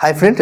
Hi friend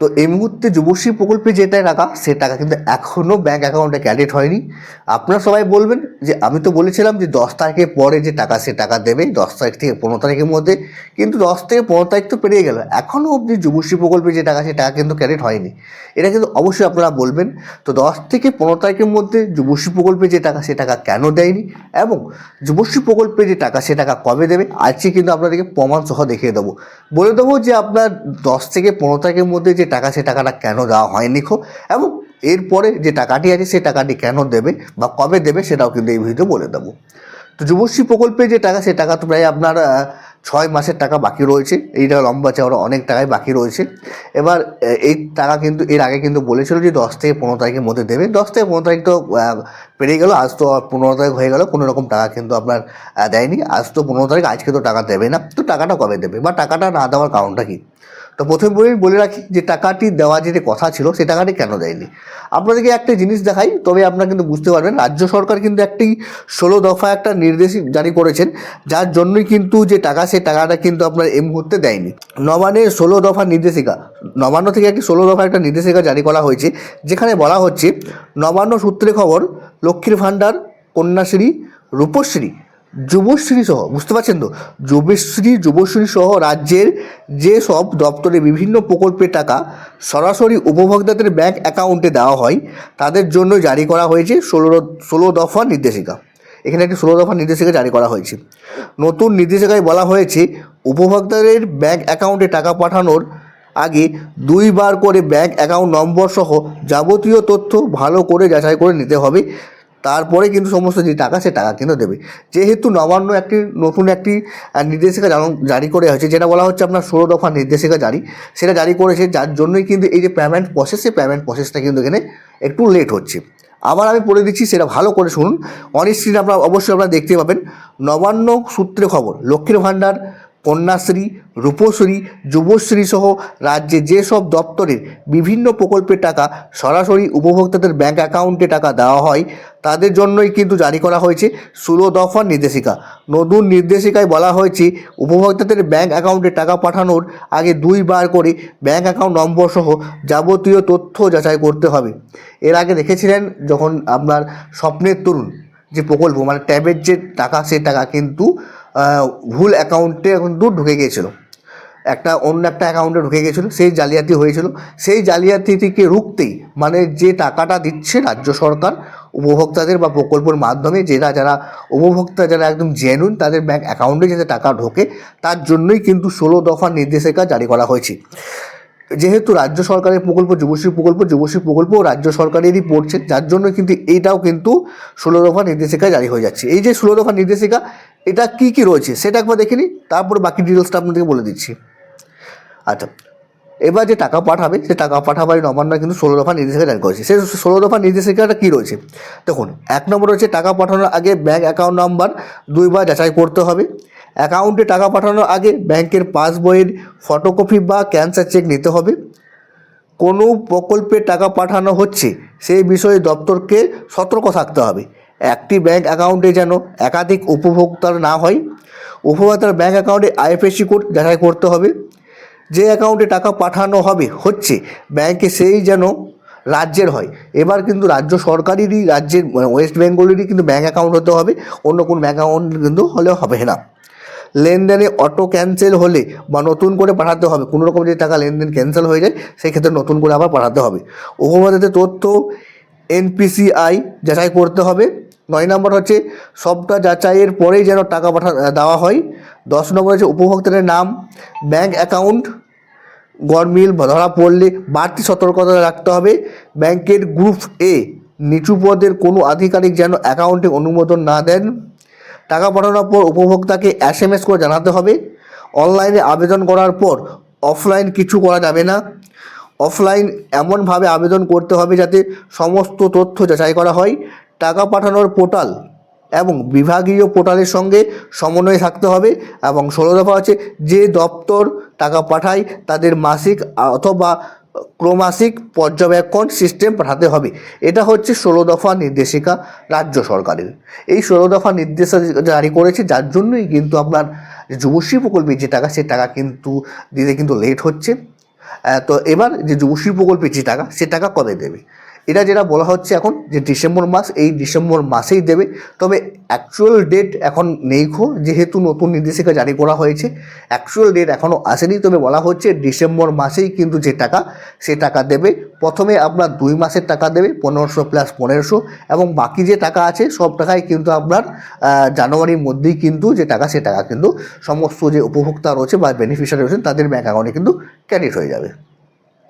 তো এই মুহূর্তে যুবশ্রী প্রকল্পে যেটা টাকা সে টাকা কিন্তু এখনও ব্যাঙ্ক অ্যাকাউন্টে ক্রেডিট হয়নি। আপনারা সবাই বলবেন যে, আমি তো বলেছিলাম যে দশ তারিখের পরে যে টাকা, সে টাকা দেবে, দশ তারিখ থেকে পনেরো তারিখের মধ্যে। কিন্তু দশ থেকে পনেরো তারিখ তো পেরিয়ে গেল। এখনও অবধি যুবশ্রী প্রকল্পে যে টাকা, সে টাকা কিন্তু ক্রেডিট হয়নি। এটা কিন্তু অবশ্যই আপনারা বলবেন। তো দশ থেকে পনেরো তারিখের মধ্যে যুবশ্রী প্রকল্পে যে টাকা, সে টাকা কেন দেয়নি? এবং যুবশ্রী প্রকল্পে যে টাকা, সে টাকা কবে দেবে? আজকে কিন্তু আপনাদেরকে প্রমাণ সহ দেখিয়ে দেবো। বলে দেবো যে আপনার দশ থেকে পনেরো তারিখের মধ্যে যে টাকা, সে টাকাটা কেন দেওয়া হয়নি খো এবং এরপরে যে টাকাটি আছে, সে টাকাটি কেন দেবে বা কবে দেবে, সেটাও কিন্তু এই ভিডিও বলে দেবো। তো যুবশ্রী প্রকল্পে যে টাকা, সে টাকা তো প্রায় আপনার ছয় মাসের টাকা বাকি রয়েছে। এইটা লম্বা চওড়া অনেক টাকাই বাকি রয়েছে। এবার এই টাকা কিন্তু, এর আগে কিন্তু বলেছিল যে দশ থেকে পনেরো তারিখের মধ্যে দেবে। দশ থেকে পনেরো তারিখ তো পেরিয়ে গেল, আজ তো পনেরো তারিখ হয়ে গেল, কোনো রকম টাকা কিন্তু আপনার দেয়নি। আজ তো পনেরো তারিখ, আজকে তো টাকা দেবে না। তো টাকাটা কবে দেবে? বা টাকাটা না দেওয়ার কারণটা কী? তো প্রথমে বলেই বলে রাখি যে টাকাটি দেওয়া যেটা কথা ছিল সেই টাকাটি কেন দেয়নি? আপনাদেরকে একটা জিনিস দেখাই, তবে আপনারা কিন্তু বুঝতে পারবেন, রাজ্য সরকার কিন্তু একটি ষোলো দফা একটা নির্দেশ জারি করেছেন, যার জন্যই কিন্তু যে টাকা সেই টাকাটা কিন্তু আপনার এই মুহূর্তে দেয়নি। নবান্নের ষোলো দফা নির্দেশিকা, নবান্ন থেকে একটি ষোলো দফা একটা নির্দেশিকা জারি করা হয়েছে, যেখানে বলা হচ্ছে, নবান্ন সূত্রে খবর, লক্ষ্মীর ভাণ্ডার, কন্যাশ্রী, রূপশ্রী যুবশ্রী সহ বুঝতে পারছেন তো? যুবশ্রী যুবশ্রী সহ রাজ্যের যে সব দপ্তরে বিভিন্ন প্রকল্পের টাকা সরাসরি উপভোক্তাদের ব্যাংক অ্যাকাউন্টে দেওয়া হয়, তাদের জন্য জারি করা হয়েছে ষোলো ষোলো দফা নির্দেশিকা। এখানে একটি ষোলো দফা নির্দেশিকা জারি করা হয়েছে। নতুন নির্দেশিকায় বলা হয়েছে, উপভোক্তাদের ব্যাংক অ্যাকাউন্টে টাকা পাঠানোর আগে দুইবার করে ব্যাংক অ্যাকাউন্ট নম্বর সহ যাবতীয় তথ্য ভালো করে যাচাই করে নিতে হবে। তারপরে কিন্তু সমস্ত যে টাকা, সে টাকা কিন্তু দেবে। যেহেতু নবান্ন একটি নতুন একটি নির্দেশিকা জারি করে হয়েছে, যেটা বলা হচ্ছে আপনার ষোলো দফা নির্দেশিকা জারি। সেটা জারি করেছে, যার জন্যই কিন্তু এই যে পেমেন্ট প্রসেস সেই পেমেন্ট প্রসেসটা কিন্তু এখানে একটু লেট হচ্ছে। আবার আমি বলে দিচ্ছি, সেটা ভালো করে শুনুন। অন স্ক্রিন আপনারা অবশ্যই আপনারা দেখতে পাবেন। নবান্ন সূত্রে খবর, লক্ষ্মীর ভাণ্ডার কন্যাশ্রী, রূপশ্রী, যুবশ্রী সহ রাজ্যে যেসব দপ্তরের বিভিন্ন প্রকল্পের টাকা সরাসরি উপভোক্তাদের ব্যাংক অ্যাকাউন্টে টাকা দেওয়া হয়, তাদের জন্যই কিন্তু জারি করা হয়েছে ষোলো দফার নির্দেশিকা। নতুন নির্দেশিকায় বলা হয়েছে, উপভোক্তাদের ব্যাংক অ্যাকাউন্টে টাকা পাঠানোর আগে দুইবার করে ব্যাংক অ্যাকাউন্ট নম্বর সহ যাবতীয় তথ্য যাচাই করতে হবে। এর আগে দেখেছিলেন যখন আপনার স্বপ্নের তরুণ যে প্রকল্প মানে ট্যাবের যে টাকা, সে টাকা কিন্তু ভুল অ্যাকাউন্টে এখন কিন্তু ঢুকে গিয়েছিল। একটা অন্য একটা অ্যাকাউন্টে ঢুকে গিয়েছিল, সেই জালিয়াতি হয়েছিল। সেই জালিয়াতিটিকে রুখতেই মানে যে টাকাটা দিচ্ছে রাজ্য সরকার, উপভোক্তাদের বা প্রকল্পের মাধ্যমে, যেটা যারা উপভোক্তা, যারা একদম জেনুইন তাদের ব্যাঙ্ক অ্যাকাউন্টে যাতে টাকা ঢোকে, তার জন্যই কিন্তু ষোলো দফা নির্দেশিকা জারি করা হয়েছে। যেহেতু রাজ্য সরকারের প্রকল্প, যুবশ্রী প্রকল্প যুবশ্রী প্রকল্প রাজ্য সরকারেরই পড়ছে, যার জন্য কিন্তু এইটাও কিন্তু ষোলো দফা নির্দেশিকা জারি হয়ে যাচ্ছে। এই যে ষোলো দফা নির্দেশিকা, এটা কি কি রয়েছে সেটা একবার দেখে নিই, তারপরে বাকি ডিটেলসটা আপনাদেরকে বলে দিচ্ছি। আচ্ছা এবার যে টাকা পাঠাবে, সে টাকা পাঠাবার নবান্ন কিন্তু ষোলো দফা নির্দেশিকা জারি করেছে। সেই ষোলো দফা নির্দেশিকাটা কী রয়েছে? দেখুন, এক নম্বর রয়েছে টাকা পাঠানোর আগে ব্যাঙ্ক অ্যাকাউন্ট নাম্বার দুইবার যাচাই করতে হবে। অ্যাকাউন্টে টাকা পাঠানোর আগে ব্যাংকের পাসবইয়ের ফটোকপি বা ক্যান্সার চেক নিতে হবে। কোনো প্রকল্পে টাকা পাঠানো হচ্ছে, সেই বিষয়ে দপ্তরকে সতর্ক থাকতে হবে। একটি ব্যাংক অ্যাকাউন্টে যেন একাধিক উপভোক্তার না হয়, উপভোক্তার ব্যাংক অ্যাকাউন্টে আইএফএসসি কোড যাচাই করতে হবে। যে অ্যাকাউন্টে টাকা পাঠানো হবে, হচ্ছে ব্যাংকে সেই যেন রাজ্যের হয়। এবার কিন্তু রাজ্য সরকারেরই, রাজ্যের মানে ওয়েস্ট বেঙ্গলেরই কিন্তু ব্যাঙ্ক অ্যাকাউন্ট হতে হবে, অন্য কোনো ব্যাঙ্ক অ্যাকাউন্ট কিন্তু হলে হবে না। লেনদেনে অটো ক্যান্সেল হলে বা নতুন করে পাঠাতে হবে, কোনো রকম যদি টাকা লেনদেন ক্যান্সেল হয়ে যায়, সেই ক্ষেত্রে নতুন করে আবার পাঠাতে হবে। উপভোক্তাদের তথ্য এনপিসিআই যাচাই করতে হবে। নয় নম্বর হচ্ছে, সবটা যাচাইয়ের পরেই যেন টাকা পাঠা দেওয়া হয়। দশ নম্বর হচ্ছে, উপভোক্তাদের নাম ব্যাঙ্ক অ্যাকাউন্ট গরমিল ধরা পড়লে বাড়তি সতর্কতা রাখতে হবে। ব্যাংকের গ্রুপ এ নিচু পদের কোনো আধিকারিক যেন অ্যাকাউন্টে অনুমোদন না দেন। টাকা পাঠানোর পর উপভোক্তাকে এস এম এস করে জানাতে হবে। অনলাইনে আবেদন করার পর অফলাইন কিছু করা যাবে না। অফলাইন এমনভাবে আবেদন করতে হবে যাতে সমস্ত তথ্য যাচাই করা হয়। টাকা পাঠানোর পোর্টাল এবং বিভাগীয় পোর্টালের সঙ্গে সমন্বয় থাকতে হবে এবং ষোলো দফা আছে, যে দপ্তর টাকা পাঠায় তাদের মাসিক অথবা ক্রমাসিক পর্যবেক্ষণ সিস্টেম পাঠাতে হবে। এটা হচ্ছে ষোলো দফা নির্দেশিকা রাজ্য সরকারের। এই ষোলো দফা নির্দেশ জারি করেছে, যার জন্যই কিন্তু আপনার যুবশ্রী প্রকল্পে যে টাকা, সে টাকা কিন্তু দিতে কিন্তু লেট হচ্ছে। তো এবার যে যুবশ্রী প্রকল্পে যে টাকা, সে টাকা কবে দেবে? এটা যেটা বলা হচ্ছে এখন যে ডিসেম্বর মাস, এই ডিসেম্বর মাসেই দেবে। তবে অ্যাকচুয়াল ডেট এখন নেই খো, যেহেতু নতুন নির্দেশিকা জারি করা হয়েছে। অ্যাকচুয়াল ডেট এখনও আসেনি, তবে বলা হচ্ছে ডিসেম্বর মাসেই কিন্তু যে টাকা, সে টাকা দেবে। প্রথমে আপনার দুই মাসের টাকা দেবে, পনেরোশো প্লাস পনেরোশো, এবং বাকি যে টাকা আছে, সব টাকাই কিন্তু আপনার জানুয়ারির মধ্যেই কিন্তু যে টাকা, সে টাকা কিন্তু সমস্ত যে উপভোক্তা রয়েছে বা বেনিফিশিয়ারি রয়েছেন, তাদের ব্যাঙ্ক অ্যাকাউন্টে কিন্তু ক্রেডিট হয়ে যাবে।